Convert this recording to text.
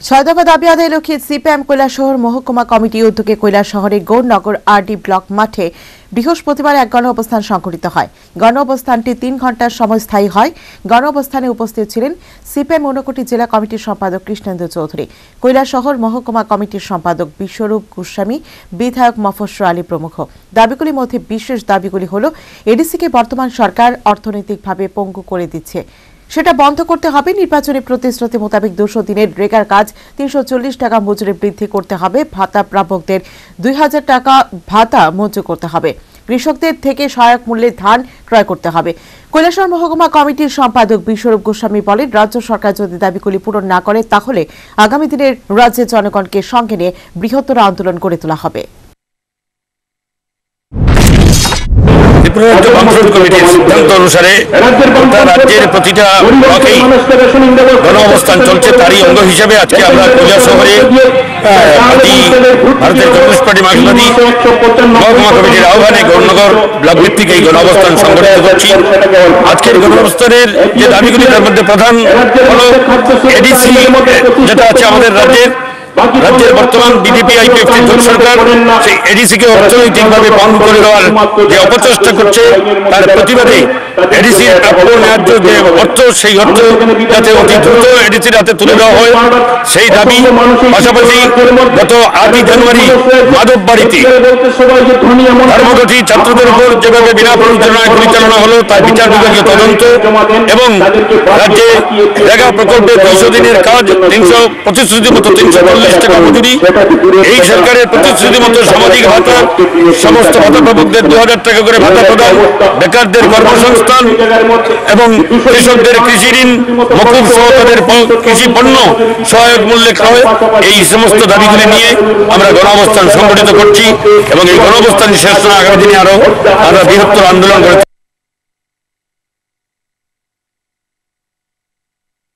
ছয় দফা দাবি আদায় লক্ষ্যে সিপিএম কৈলাসহর মহকুমা কমিটি উদ্যোগে কৈলাসহরের গৌরনগর আরডি ব্লক মাঠে বৃহস্পতিবার এক গণ অবস্থান সংঘটিত হয়। গণ অবস্থানটি তিন ঘণ্টার সময় স্থায়ী হয়। গণ অবস্থানে উপস্থিত ছিলেন সিপিএম ঊনকোটি জেলা কমিটির সম্পাদক কৃষ্ণেন্দ্র চৌধুরী কৈলাসহর মহকুমা কমিটির সম্পাদক বিশ্বরূপ গোস্বামী, বিধায়ক মফস্বর আলী প্রমুখ। দাবিগুলির মধ্যে বিশেষ দাবিগুলি হল, এডিসিকে বর্তমান সরকার অর্থনৈতিকভাবে পঙ্গু করে দিচ্ছে। সেটা বন্ধ করতে হবে। নির্বাচনী প্রতিশ্রুতি মোতাবেক দুশো দিনের রেগার কাজ তিনশো চল্লিশ টাকা মজুরি বৃদ্ধি করতে হবে। ভাতা প্রাপকদের দুই হাজার টাকা ভাতা মঞ্জুর করতে হবে। কৃষকদের থেকে সহায়ক মূল্যে ধান ক্রয় করতে হবে। কৈলাসহর মহকুমা কমিটির সম্পাদক বিশ্বরূপ গোস্বামী বলেন, রাজ্য সরকার যদি দাবিগুলি পূরণ না করে, তাহলে আগামী দিনের রাজ্যের জনগণকে সঙ্গে নিয়ে বৃহত্তর আন্দোলন গড়ে তোলা হবে। ত্রিপুরা কমিটির সিদ্ধান্ত অনুসারে রাজ্যের প্রতিটা ব্লকেই গণ অবস্থান চলছে তারই অঙ্গ হিসেবে আজকে আমরা কৈলা শহরে ভারতের কমিউনিস্ট পার্টি মার্ক্সবাদী মহকুমা কমিটির আহ্বানে গৌরনগর ব্লক ভিত্তিক এই গণ অবস্থান সংগঠিত করছি। আজকের গণ অবস্থানের যে দাবিগুলি তার মধ্যে প্রধান হল এডিসি যেটা আছে আমাদের রাজ্যের রাজ্যের বর্তমান বিজেপি আইপিএফটি জোট সরকার সেই এডিসিকে অর্থনৈতিকভাবে বন্ধ করে দেওয়ার যে অপচেষ্টা করছে তার প্রতিবাদে এডিসির প্রাপ্য ন্যায্য যে অর্থ সেই অর্থ যাতে অতি দ্রুত এডিসির হাতে তুলে দেওয়া হয় সেই দাবি পাশাপাশি গত আটই জানুয়ারি মাধব বাড়িতে ধর্মঘটি ছাত্রদের উপর যেভাবে বিনা প্ররোচনায় পরিচালনা হলো তার বিচার বিভাগীয় তদন্ত এবং রাজ্যে রেগা প্রকল্পে দুইশো দিনের কাজ তিনশো প্রতিশ্রুতি মতো তিনশো চল্লিশ টাকা মজুরি এই সরকারের প্রতিশ্রুতি মতো সামাজিক ভাতা সমস্ত ভাতা দু হাজার টাকা করে ভাতা প্রদান বেকারদের কর্মসংস্থান এবং কৃষকদের কৃষি ঋণ মকুব সহ তাদের কৃষি পণ্য সহায়ক মূল্যে ক্রয় এই সমস্ত দাবিগুলি নিয়ে আমরা গণ অবস্থান সংগঠিত করছি এবং এই গণ অবস্থান শেষ আগামী দিনে আরও আমরা বৃহত্তর আন্দোলন করে